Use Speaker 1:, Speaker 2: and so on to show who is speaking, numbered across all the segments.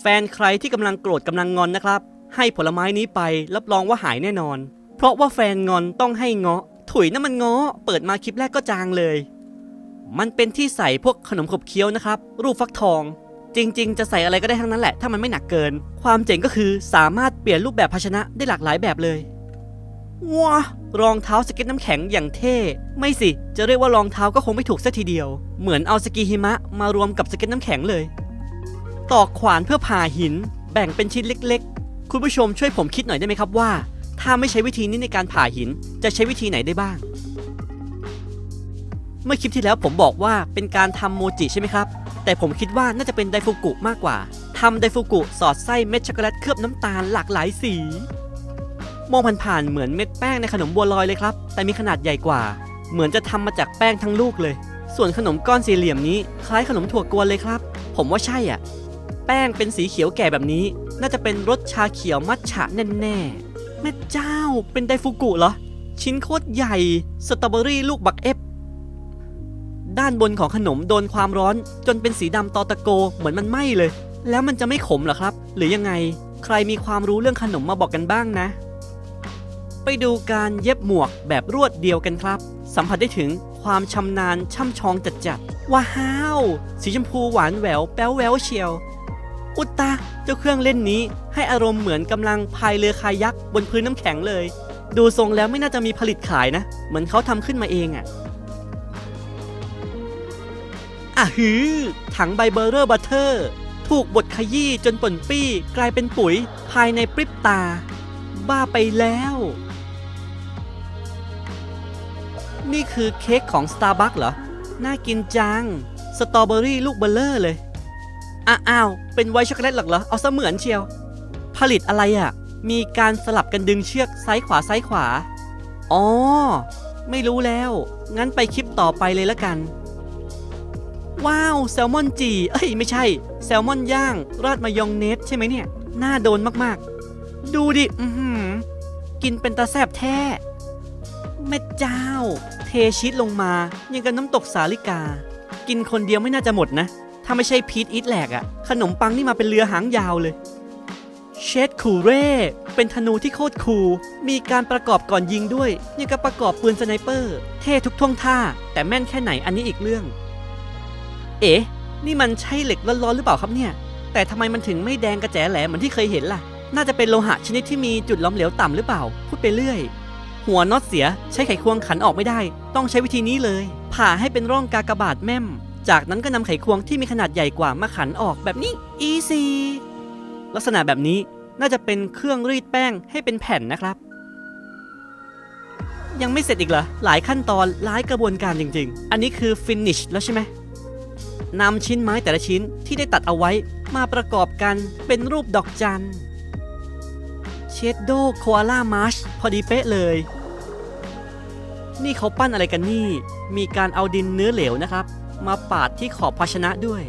Speaker 1: แฟนใครที่กำลังโกรธกำลังงอนนะครับ ให้ผลไม้นี้ไปรับรองว่าหายแน่นอน เพราะว่าแฟนงอนต้องให้เงาะ ถุยน้ำมันเงาะเปิดมาคลิปแรกก็จางเลย มันเป็นที่ใส่พวกขนมขบเคี้ยวนะครับ รูปฟักทอง จริง ๆ จะใส่อะไรก็ได้ทั้งนั้นแหละ ถ้ามันไม่หนักเกิน ความเจ๋งก็คือสามารถเปลี่ยนรูปแบบภาชนะได้หลากหลายแบบเลยว้ารองเท้าสเก็ตน้ำแข็งอย่างเท่ ไม่สิ จะเรียกว่ารองเท้าก็คงไม่ถูกซะทีเดียว เหมือนเอาสกีหิมะมารวมกับสเก็ตน้ำแข็งเลย ตอกขวานเพื่อผ่าหิน แบ่งเป็นชิ้นเล็ก ๆ คุณผู้ชมช่วยผมคิดหน่อยได้ไหมครับว่า ถ้าไม่ใช้วิธีนี้ในการผ่าหินจะใช้วิธีไหนได้บ้าง เมื่อคลิปที่แล้วผมบอกว่าเป็นการทำโมจิใช่ไหมครับ แต่ผมคิดว่าน่าจะเป็นไดฟูกุมากกว่าทำไดฟูกุสอดไส้เม็ดช็อกโกแลตเคลือบน้ำตาลหลากหลายสี มองผ่านๆเหมือนเม็ดแป้งในขนมบัวลอยเลยครับ แต่มีขนาดใหญ่กว่า เหมือนจะทำมาจากแป้งทั้งลูกเลย ส่วนขนมก้อนสี่เหลี่ยมนี้คล้ายขนมถั่วกวนเลยครับ ผมว่าใช่อะ แป้งเป็นสีเขียวแก่แบบนี้ น่าจะเป็นรสชาเขียวมัทฉะแน่ๆแม่เจ้าเป็นไดฟูกุเหรอ ชิ้นโคตรใหญ่ สตรอเบอรี่ลูกบักเอฟด้านบนของขนมโดนความร้อน จนเป็นสีดำตอตะโกเหมือนมันไหม้เลย แล้วมันจะไม่ขมเหรอครับ หรือยังไง ใครมีความรู้เรื่องขนมมาบอกกันบ้างนะ ไปดูการเย็บหมวกแบบรวดเดียวกันครับ สัมผัสได้ถึงความชำนาญช่ำชองจัดๆว้าว สีชมพูหวานแหววแป๊วแววเชียว อุตตาเจ้าเครื่องเล่นนี้ ให้อารมณ์เหมือนกำลังพายเรือคายักบนพื้นน้ำแข็งเลย ดูทรงแล้วไม่น่าจะมีผลิตขายนะ เหมือนเขาทำขึ้นมาเองอะอะฮือถังไบเบอร์เรอร์บัตเตอร์ ถูกบดขยี้จนป่นปี้ กลายเป็นปุ๋ยภายในปริบตา บ้าไปแล้ว นี่คือเค้กของ Starbucks เหรอ น่ากินจัง สตรอเบอรี่ลูกเบลเลอร์เลย อ้าว เป็นไวช็อกโกแลตหรอกเหรอ เอาเสมือนเชียว ผลิตอะไรอะ่ะ มีการสลับกันดึงเชือกซ้ายขวาซ้ายขวา อ๋อ ไม่รู้แล้ว งั้นไปคลิปต่อไปเลยละกัน ว้าว แซลมอนจี เอ้ย ไม่ใช่ แซลมอนย่าง ราดมายองเนสใช่ไหมเนี่ย น่าโดนมากๆ ดูดิ อือหือกินเป็นตาแซบแท้แม่เจ้า เทชีสลงมา ยังกับน้ำตกสาลิกา กินคนเดียวไม่น่าจะหมดนะ ถ้าไม่ใช่พีทอีทแหลกอะขนมปังนี่มาเป็นเรือหางยาวเลย เชดคูเร่เป็นธนูที่โคตรคูลมีการประกอบก่อนยิงด้วยยังกับประกอบปืนสไนเปอร์ เท่ทุกท่วงท่า แต่แม่นแค่ไหนอันนี้อีกเรื่อง เอ๊ะ นี่มันใช่เหล็กร้อนๆหรือเปล่าครับเนี่ย แต่ทำไมมันถึงไม่แดงกระแจแหลเหมือนที่เคยเห็นล่ะ น่าจะเป็นโลหะชนิดที่มีจุดล้อมเหลวต่ำหรือเปล่า พูดไปเรื่อย หัวน็อตเสียใช้ไขควงขันออกไม่ได้ ต้องใช้วิธีนี้เลย ผ่าให้เป็นร่องกากบาทแม่ม จากนั้นก็นำไขควงที่มีขนาดใหญ่กว่ามาขันออกแบบนี้ easy ลักษณะแบบนี้น่าจะเป็นเครื่องรีดแป้งให้เป็นแผ่นนะครับ ยังไม่เสร็จอีกเหรอ หลายขั้นตอนหลายกระบวนการจริง ๆ อันนี้คือ finish แล้วใช่ไหมนำชิ้นไม้แต่ละชิ้นที่ได้ตัดเอาไว้มาประกอบกันเป็นรูปดอกจันเชดโดโคอาล่ามาร์ชพอดีเป๊ะเลย นี่เขาปั้นอะไรกันนี่ มีการเอาดินเนื้อเหลวนะครับ มาปาดที่ขอบภาชนะด้วย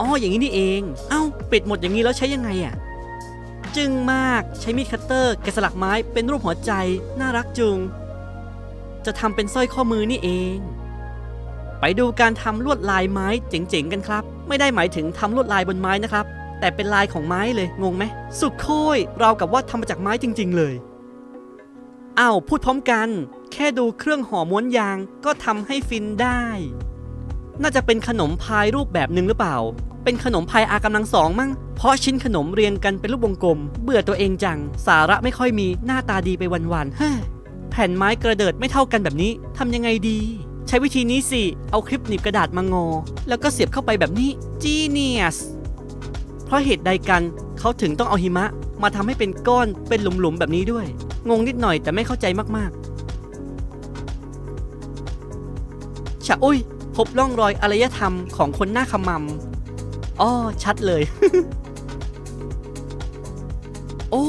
Speaker 1: อ๋ออย่างนี้นี่เอง เอ้าปิดหมดอย่างนี้แล้วใช้ยังไงอะ่ะ จึงมากใช้มีดคัตเตอร์แกะสลักไม้เป็นรูปหัวใจน่ารักจุง จะทำเป็นสร้อยข้อมือนี่เอง ไปดูการทำลวดลายไม้เจ๋งๆกันครับ ไม่ได้หมายถึงทำลวดลายบนไม้นะครับ แต่เป็นลายของไม้เลยงงไหมสุดโค้ยเรากับว่าทำมาจากไม้จริง ๆ เลยอ้าวพูดพร้อมกัน แค่ดูเครื่องห่อม้วนยางก็ทำให้ฟินได้ น่าจะเป็นขนมพายรูปแบบหนึ่งหรือเปล่า เป็นขนมพายอากำลังสองมั้ง เพราะชิ้นขนมเรียงกันเป็นรูปวงกลม เบื่อตัวเองจัง สาระไม่ค่อยมีหน้าตาดีไปวันๆเฮ้แผ่นไม้กระเดิดไม่เท่ากันแบบนี้ทำยังไงดี ใช้วิธีนี้สิ เอาคลิปหนีบกระดาษมางอ แล้วก็เสียบเข้าไปแบบนี้ Genius เพราะเหตุใดกันเขาถึงต้องเอาหิมะ มาทำให้เป็นก้อนเป็นหลุมๆแบบนี้ด้วย งงนิดหน่อยแต่ไม่เข้าใจมากๆชะอุ้ย พบร่องรอยอารยธรรมของคนหน้าขมำอ้อชัดเลย โอ้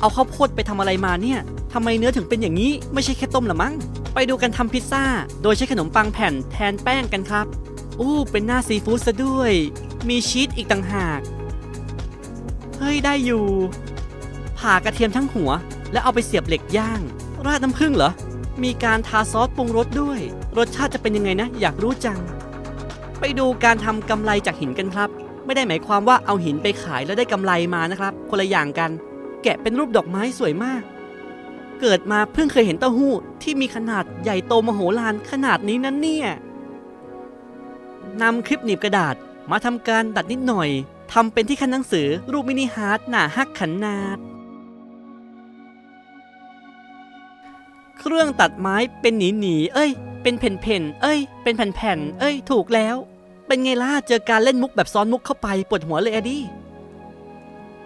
Speaker 1: เอาข้าวโพดไปทำอะไรมาเนี่ยทำไมเนื้อถึงเป็นอย่างนี้ ไม่ใช่แค่ต้มหรอมั้ง ไปดูกันทำพิซซ่า โดยใช้ขนมปังแผ่นแทนแป้งกันครับอู้เป็นหน้าซีฟู้ดซะด้วย มีชีสอีกต่างหาก เฮ้ย ได้อยู่ ผ่ากระเทียมทั้งหัว แล้วเอาไปเสียบเหล็กย่าง ราดน้ำผึ้งเหรอ มีการทาซอสปรุงรสด้วย รสชาติจะเป็นยังไงนะ อยากรู้จัง ไปดูการทำกำไรจากหินกันครับ ไม่ได้หมายความว่าเอาหินไปขายแล้วได้กำไรมานะครับ คนละอย่างกัน แกะเป็นรูปดอกไม้สวยมาก เกิดมาเพิ่งเคยเห็นเต้าหู้ที่มีขนาดใหญ่โตมโหฬารขนาดนี้นั่นเนี่ยนำคลิปหนีบกระดาษมาทำการดัดนิดหน่อยทำเป็นที่คันหนังสือรูปมินิฮาร์ดหน้าฮักขนาด รื่องตัดไม้เป็นหนีหนีๆเอ้ย เป็นแผ่นๆเอ้ย เป็นแผ่นๆเอ้ย ถูกแล้ว เป็นไงล่ะ เจอการเล่นมุกแบบซ้อนมุกเข้าไปปวดหัวเลยแอดดี้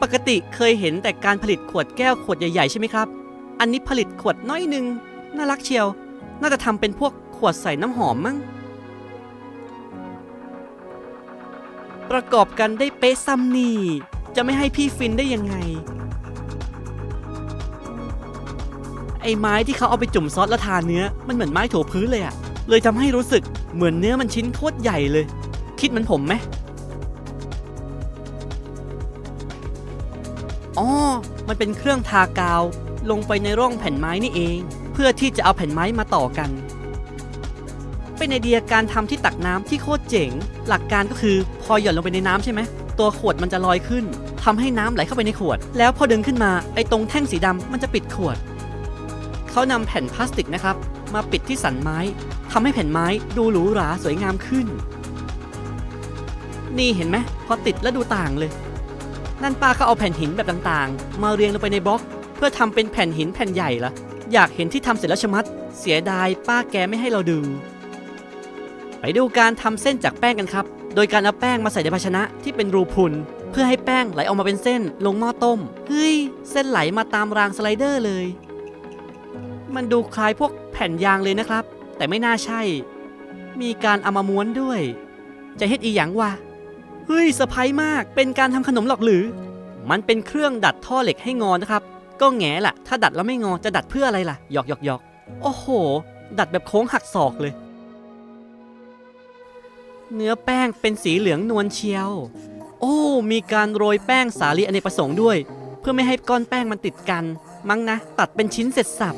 Speaker 1: ปกติเคยเห็นแต่การผลิตขวดแก้วขวดใหญ่ๆใช่ไหมครับ อันนี้ผลิตขวดน้อยหนึ่งน่ารักเชียว น่าจะทำเป็นพวกขวดใส่น้ำหอมมั้ง ประกอบกันได้เป๊ะซ้ำนี่ จะไม่ให้พี่ฟินได้ยังไง ไอ้ไม้ที่เขาเอาไปจุ่มซอสแล้วทาเนื้อ มันเหมือนไม้ถูพื้นเลยอะเลยทำให้รู้สึกเหมือนเนื้อมันชิ้นโคตรใหญ่เลย คิดเหมือนผมไหมอ๋อ มันเป็นเครื่องทากาว ลงไปในร่องแผ่นไม้นี่เอง เพื่อที่จะเอาแผ่นไม้มาต่อกัน เป็นไอเดียการทำที่ตักน้ำที่โคตรเจ๋ง หลักการก็คือพอหย่อนลงไปในน้ำใช่ไหม ตัวขวดมันจะลอยขึ้นทำให้น้ำไหลเข้าไปในขวด แล้วพอดึงขึ้นมาไอ้ตรงแท่งสีดำมันจะปิดขวด เขานำแผ่นพลาสติกนะครับ มาปิดที่สันไม้ทำให้แผ่นไม้ดูหรูหราสวยงามขึ้น นี่เห็นไหมพอติดแล้วดูต่างเลย นั่นป้าก็เอาแผ่นหินแบบต่างๆ มาเรียงลงไปในบล็อก เพื่อทำเป็นแผ่นหินแผ่นใหญ่ละอยากเห็นที่ทำเสร็จแล้วชะมัด เสียดายป้าแกไม่ให้เราดู ไปดูการทำเส้นจากแป้งกันครับ โดยการเอาแป้งมาใส่ในภาชนะที่เป็นรูพุน เพื่อให้แป้งไหลออกมาเป็นเส้นลงหม้อต้ม เฮ้ย เส้นไหลมาตามรางสไลเดอร์เลย มันดูคล้ายพวกแผ่นยางเลยนะครับ แต่ไม่น่าใช่ มีการเอามาม้วนด้วย จะเฮ็ดอีหยังวะเฮ้ยเซอร์ไพรส์มากเป็นการทำขนมหรอกหรือ มันเป็นเครื่องดัดท่อเหล็กให้งอนะครับ ก็แง่ละถ้าดัดแล้วไม่งอจะดัดเพื่ออะไรล่ะหยอกหยอกหยอกโอ้โห ดัดแบบโค้งหักศอกเลย เนื้อแป้งเป็นสีเหลืองนวลเชียว โอ้ มีการโรยแป้งสาลีอเนกประสงค์ด้วย เพื่อไม่ให้ก้อนแป้งมันติดกัน มั้งนะ ตัดเป็นชิ้นเสร็จสับ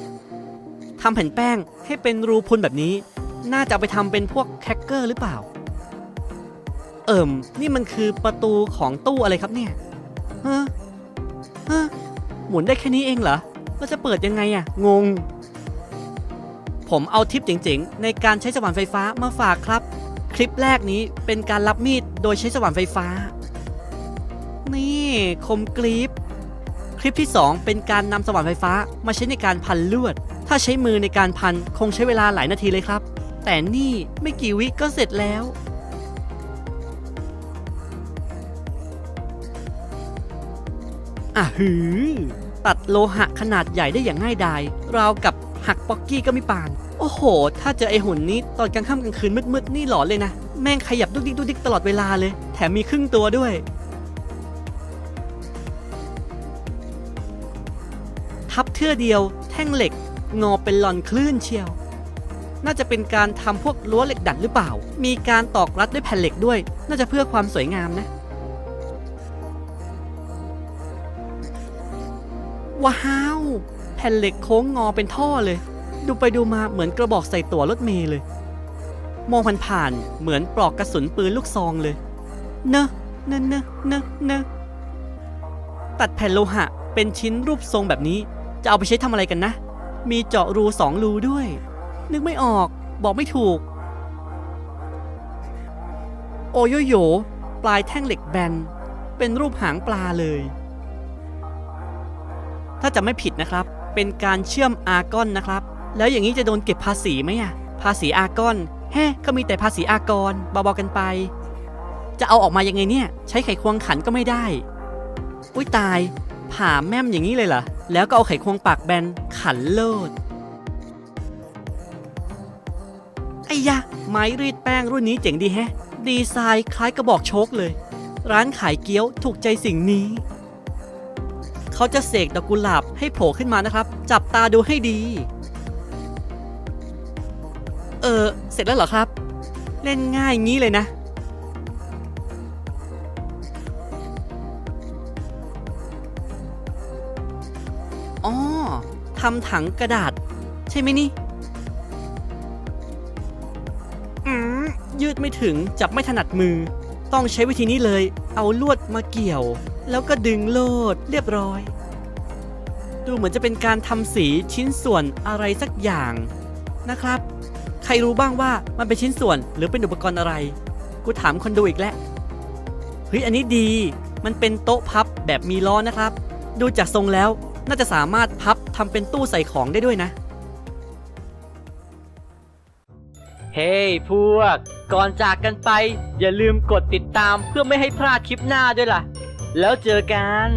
Speaker 1: ทำแผ่นแป้งให้เป็นรูพุนแบบนี้ น่าจะไปทำเป็นพวกแครกเกอร์หรือเปล่า เอิ่ม นี่มันคือประตูของตู้อะไรครับเนี่ยฮะฮะหมุนได้แค่นี้เองเหรอแล้วจะเปิดยังไงอะงง ผมเอาทิปเจ๋งๆ ในการใช้สว่านไฟฟ้ามาฝากครับ คลิปแรกนี้เป็นการรับมีดโดยใช้สว่านไฟฟ้า นี่คมกรีบคลิปที่ 2 เป็นการนำสว่านไฟฟ้ามาใช้ในการพันลวด ถ้าใช้มือในการพันคงใช้เวลาหลายนาทีเลยครับ แต่นี่ไม่กี่วิก็เสร็จแล้ว อะหือ ตัดโลหะขนาดใหญ่ได้อย่างง่ายดาย ราวกับหักป๊อกกี้ก็ไม่ปาน โอ้โห ถ้าเจอไอหุ่นนี้ตอนกลางค่ำกลางคืนมืดๆนี่หลอนเลยนะ แม่งขยับดุกดิกดุกดิกตลอดเวลาเลย แถมมีครึ่งตัวด้วยทับเทื่อเดียวแท่งเหล็ก งอเป็นหลอนคลื่นเชียว น่าจะเป็นการทำพวกรั้วเหล็กดัดหรือเปล่า มีการตอกรัดด้วยแผ่นเหล็กด้วย น่าจะเพื่อความสวยงามนะ ว้าว แผ่นเหล็กโค้งงอเป็นท่อเลย ดูไปดูมาเหมือนกระบอกใส่ตั๋วรถเมล์เลย มองผ่านๆเหมือนปลอกกระสุนปืนลูกซองเลย เนอะเนอะเนอะเนอะเนอะตัดแผ่นโลหะเป็นชิ้นรูปทรงแบบนี้จะเอาไปใช้ทำอะไรกันนะ มีเจาะรูสองรูด้วย นึกไม่ออกบอกไม่ถูก โอโยโยปลายแท่งเหล็กแบน เป็นรูปหางปลาเลย ถ้าจะไม่ผิดนะครับ เป็นการเชื่อมอาร์กอนนะครับ แล้วอย่างนี้จะโดนเก็บภาษีไหมอะภาษีอาร์กอนแฮ่ก็มีแต่ภาษีอากรเบาๆกันไป จะเอาออกมายังไงเนี่ย ใช้ไขควงขันก็ไม่ได้ อุ้ยตาย ผ่าแม่มอย่างนี้เลยเหรอ แล้วก็เอาไขควงปากแบน ขันโลด ไอ้ยะ ไม้รีดแป้งรุ่นนี้เจ๋งดีแฮะ ดีไซน์คล้ายกระบอกโชกเลย ร้านขายเกี๊ยวถูกใจสิ่งนี้ เขาจะเสกดอกกุหลาบให้โผล่ขึ้นมานะครับ จับตาดูให้ดี เออ เสร็จแล้วเหรอครับ เล่นง่ายงี้เลยนะ ทำถังกระดาษ ใช่ไหมนี่อืมยืดไม่ถึงจับไม่ถนัดมือ ต้องใช้วิธีนี้เลย เอาลวดมาเกี่ยว แล้วก็ดึงโลดเรียบร้อย ดูเหมือนจะเป็นการทำสีชิ้นส่วนอะไรสักอย่างนะครับ ใครรู้บ้างว่ามันเป็นชิ้นส่วนหรือเป็นอุปกรณ์อะไร กูถามคนดูอีกแล้วเฮ้ยอันนี้ดี มันเป็นโต๊ะพับแบบมีล้อนะครับ ดูจากทรงแล้ว น่าจะสามารถพับทำเป็นตู้ใส่ของได้ด้วยนะ เฮ้ยพวก ก่อนจากกันไป อย่าลืมกดติดตามเพื่อไม่ให้พลาดคลิปหน้าด้วยล่ะ แล้วเจอกัน